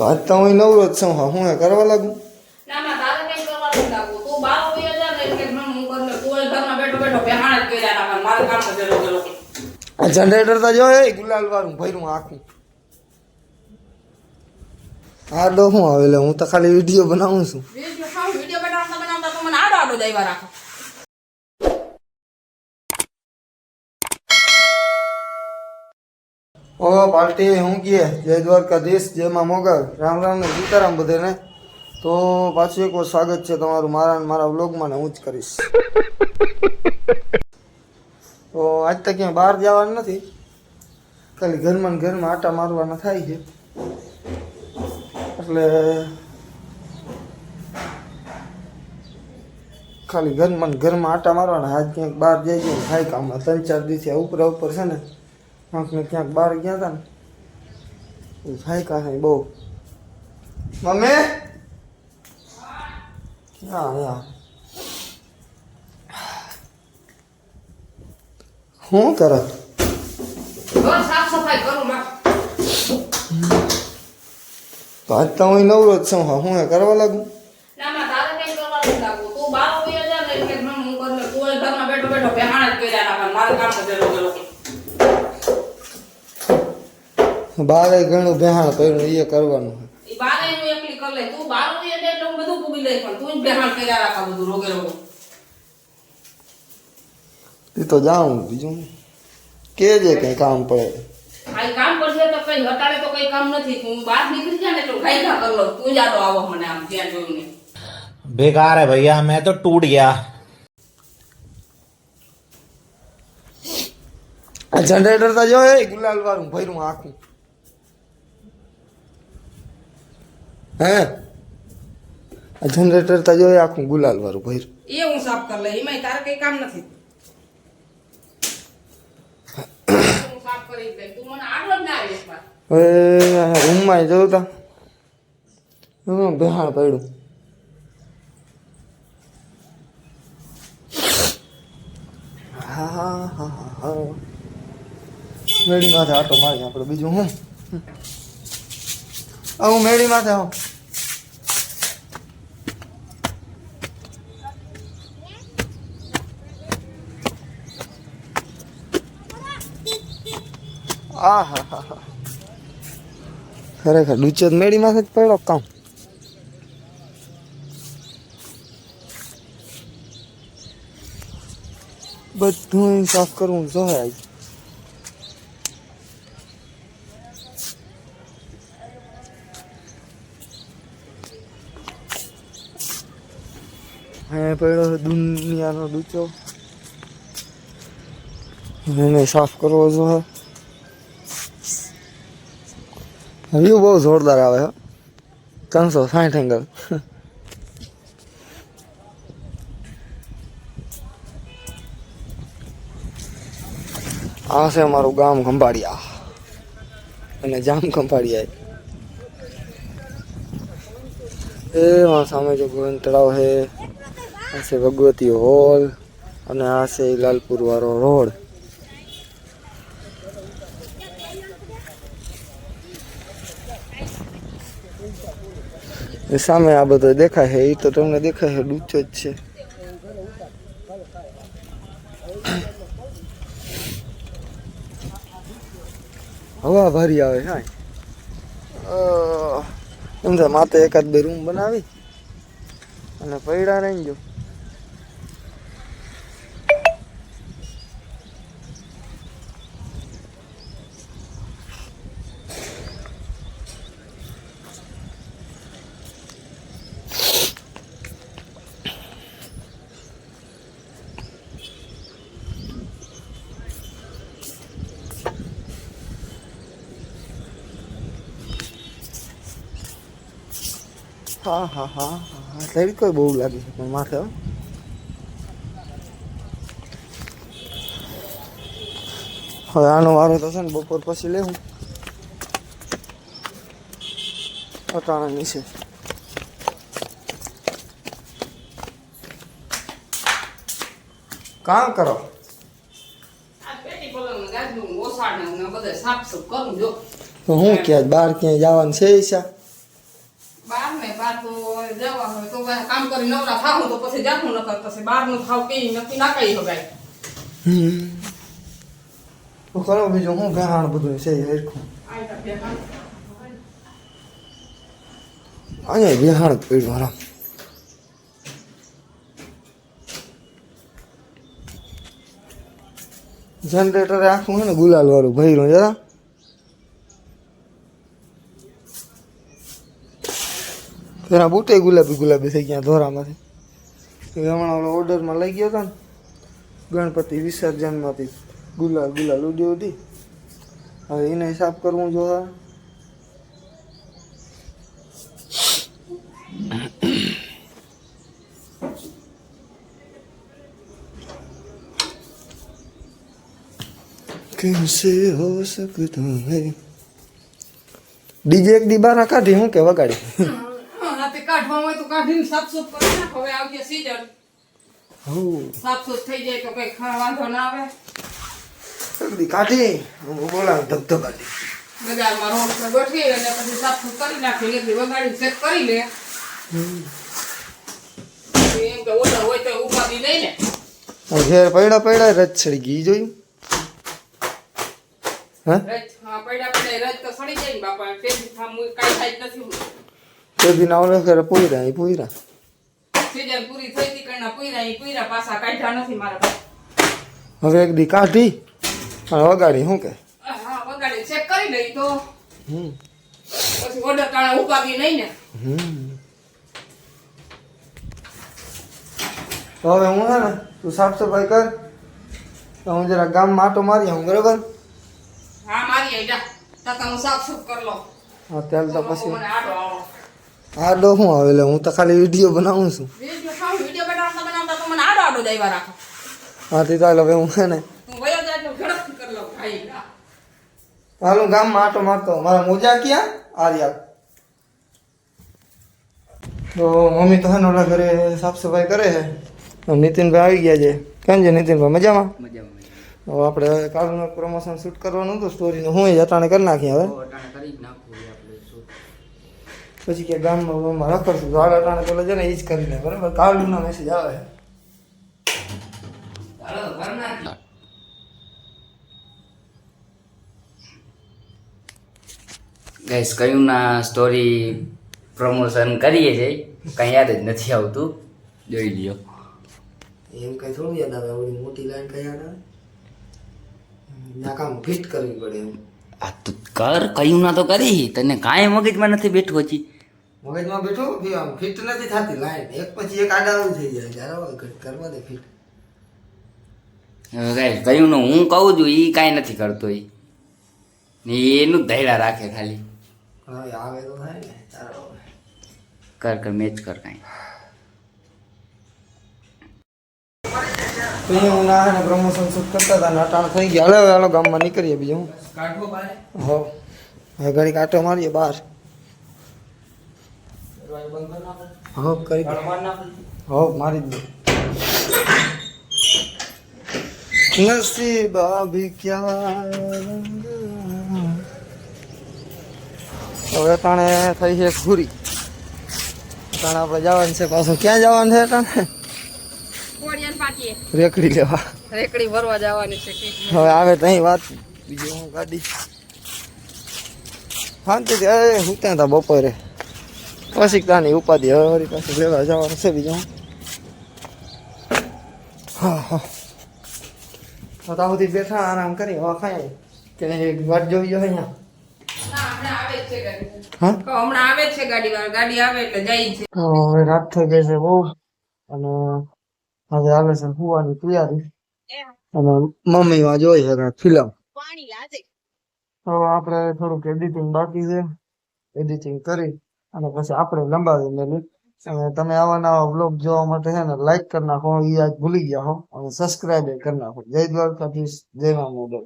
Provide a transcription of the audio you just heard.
તો આજ તો હું નવરો જ છું હા એ કરવા લાગુ? જનરેટર તો જો એ ગુલાલ વાળું ભર્યું આખું. આ ડો હું આવે હું તો ખાલી વીડિયો બનાવું છું. વીડિયો બનાવતા બનાવતા તો મને આડો આડો જાય રાખો. ઓ પાર્ટી હું કીએ? જય દ્વારકાધીશ, જય માં મોગલ. રામ રામ ને સીતારામ બધાને. તો પાછું એક સ્વાગત છે તમારું મારા મારા વ્લોગમાં ને હું જ કરીશ. તો આજ તો ક્યાંય બહાર જવાનું નથી. ખાલી ઘરમાં ને ઘરમાં આટા મારવાના થાય છે. એટલે ખાલી ઘરમાં ઘરમાં આટા મારવાના. આજ ક્યાંક બહાર જઈ જઈને થાય કામમાં ત્રણ ચાર દિવસે ઉપર ઉપર છે ને ક્યાંક ને ક્યાંક બહાર ગયા હતા ને એ થાય કાંઈ બહુ. મમ્મી? ક્યાં યાર શું કરે? સાફ સફાઈ કરું માં. તો આજ તો હું નવરો જ છું હા હું એ કરવા લાગુ? તું બાર ને એટલે હું ઘરમાં બેઠો બેઠો જ કર્યા કામ બારે ઘણું બેહાણ કર્યું એ કરવાનું ઈ બારે હું એકલી કર લે તું બાર વહી જા એટલે હું બધું પૂગી લઈશ પણ તું જ બેહાણ કર્યા રાખે બધું રોગે રોગે એ તો જાઉં બીજું શું? કેજે કંઈ કામ પડે આ કામ કરશે તો કઈ હટાડે તો કઈ કામ નથી હું બહાર નીકળી જાય ને તો ખાઈ ખા કર લો તું જાડો આવો મને આમ ત્યાં જોયું ને बेकार है भैया मैं तो टूट गया આ જનરેટર તો જો એ ગુલાલ વાળું ભર્યું આખું હે? આ જનરેટર તો જોઈએ આખું ગુલાલ વાળું ભર્યું. એ હું સાફ કરી લઈ એમાં તારે કઈ કામ નથી. તું રૂમમાં જવું બેહાણ પડ્યું. હા હા હા હા મેળી માથે આટો મારી આપણે બીજું હું? હું મેળી માથે આવું. આ હા હા હા ખરેખર ડૂચો જ મેળી માથે જ પડ્યો કામ? બધું સાફ કરવું જો આજ હે પડ્યો દુનિયાનો ડૂચો એને સાફ કરવો જોહે વ્યૂ બહુ જોરદાર આવે ત્રણસો સાઠ એંગલ આ છે અમારું ગામ ખંભાળિયા. અને જામ ખંભાળિયા એ. મારા સામે જો ગોવિંદ તળાવ છે આ છે ભગવતી હોલ અને આ છે લાલપુર વાળો રોડ. સામે આ બધો દેખાય છે એ તો તમને દેખાય છે ડૂચો જ છે. હવા ભારી આવે હા એમ તો માથે એકાદ બે રૂમ બનાવી અને પૈડા રહી ગયો. હા હા હા હા તડકો બહુ લાગે છે પણ માથે હો. હવે આનો વારો તો છે ને બપોર પછી લેવું અટાણા નીચે કામ કરો આ પેટી પલંગ ને ગાદલું ને ઓસાડ ને ને બધે સાફ સૂફ કરું જો તો હું ક્યાં બહાર ક્યાંય જવાનું છે ઈચ્છા બાર ને બાર તો જવા હોય તો કામ કરી નવરા થાવું તો પછી જાતું નકર પછી બહારનું ખાવ કે નક્કી ના કઈ હગાય હમ. તો કરો બીજું હું ગહાણ બધું છે એ હરખું. અહીંયા બિહાર પડ્યું આરામ. જનરેટર આખું છે ને ગુલાલ વાળું ભર્યું જરા તેના બુટે ગુલાબી ગુલાબી થઈ ગયા ધોરામાંથી એ હમણાં ઓલો ઓર્ડરમાં લઈ ગયો હતો ને ગણપતિ વિસર્જનમાંથી ગુલાલ ગુલાલ ઉડી ઉડી હવે એને હિસાબ કરવું જો कैसे हो सकता है ડીજે એક દી બારા કાઢી હું કે વગાડી હા તે કાઢવા હોય તો કાઢીને સાફ સુફ કરી નાખો. હવે આવજે સીઝન. સાફ સાફસૂફ થઈ જાય તો કઈ વાંધો ના આવે. કાઢી. હું બોલાવ ધબધબાટી બજારમાં રોડ પર ગોઠવી અને પછી સાફસૂફ કરી નાખી એટલે વગાડી ચેક કરી લે. એમ કે ઓલા હોય તો ઉપાધિ નહીં ને ઘેર પૈડા પૈડા રજ ચડી ગઈ જોયું? હા? હા પડ્યા પડ્યા રજ તો સડી જાય ને બાપા. તેથી કાંઈ થાય જ નથી. તે દિન ના ઓલે ઘરે પૂરા એ પૂરા સીઝન પૂરી થઈ હતી કઈના પૂરા એ પૂરા પાછા કાઢ્યા નથી મારા હવે એક દી કાઢી અને વગાડી શું કે? હા વગાડી ચેક કરી લઈ તો. હમ. પછી ઓર્ડર ટાણા ઉપાધિ નહીં ને. હમ. તો હવે હું છે ને તું સાફ સફાઈ કર. તો હું જરા ગામ માટો મારી આવું બરાબર? હા મારી આઈ જા તાતા હું સાફ સફ કર લો હા ત્યાર તો પછી. આડો હું આવે? એટલે હું તો ખાલી વીડિયો બનાવું છું. વીડિયો ખાવ વીડિયો બનાવતા બનાવતા તો મને આડો આડો જ આવ્યા રાખો. હા તે ચાલ હવે હું છે ને હાલું કરી હું ગામમાં આટો મારતો. મારા મોજા ક્યાં? આર્યા. તો મમ્મી તો હે ઓલા ઘરે સાફ સફાઈ કરે છે. નીતિનભાઈ આવી ગયા છે. કેમ છે નીતિનભાઈ? મજામાં? હવે આપણે કાલનું પ્રમોશન શૂટ કરવાનું હતું સ્ટોરીનું હું જ અટાણે કરી નાખીએ હવે. પછી કે ગામમાં ગામમાં રખડશું. તો હાલ અટાણે પેલા છે ને એ જ કરી લે. બરાબર? કાલનો મેસેજ આવે. ગાઈસ ગઈસ કયું ના સ્ટોરી પ્રમોશન કરીએ છીએ. કઈ યાદ જ નથી આવતું. જોઈ લ્યો. એમ કઈ થોડું યાદ આવે. મોટી લાઈન કઈ યાદ આવે? નાકામ ફિટ કરવી પડે એમ. આ તું કર કયું ના તો કરી. તને કાંઈ મગજમાં નથી બેઠું હજી. મગજમાં બેઠો? આમ ફિટ નથી થતી. લાઈન. એક પછી એક આડાવું થઈ જાય. જ્યારે કરવા દે ફિટ હવે કાંઈ કયું હું કહું છું એ કાંઈ નથી કરતો એ ને એનું ધૈર્ય રાખે ખાલી. આવે તો થાય ને. ચાલો કર કર મેચ કર કાંઈ. હું ના પ્રમોશન શૂટ કરતા હતા ને અટાણ થઈ ગયા. હાલો હવે હાલો ગામમાં નીકળીએ બીજું. હું હો. હવે ઘડી કાંટો મારીએ બહાર. હો કરી. હો મારી દો. નસીબ અભી ક્યા હવે તાણે થઈ છે ઘૂરી. તાણે આપણે જવાનું છે પાછું. ક્યાં જવાનું છે તાણે? રેકડી લેવા. રેકડી ભરવા જવાની છે. હવે આવે તો વાત. બીજી હું ગાડી? શાંતિથી અરે હું ત્યાં હતા બપોરે? પછી તાની ઉપાધિ હવે વળી પાછું લેવા જવાનું છે બીજું હું. હા. ત્યાં સુધી બેઠા આરામ કરી હવા ખાઈ. કે એક વાત જોઈ જોઈએ અહીંયા? રાત થઈ ગઈ છે બહુ. અને હવે આવે છે સુવાની તૈયારી. અને મમ્મી માં જોઈ છે કાંઈક લાજે તો આપણે થોડુંક એડિટિંગ બાકી છે. એડિટિંગ કરી અને પછી આપણે લંબાવી મેલી અને તમે આવા નવા બ્લોગ જોવા માટે છે ને લાઈક કરી નાખો એ આજ ભૂલી ગયા હો. અને સબસ્ક્રાઈબ કરી નાખો. જય દ્વારકાધીશ, જય મા મોગલ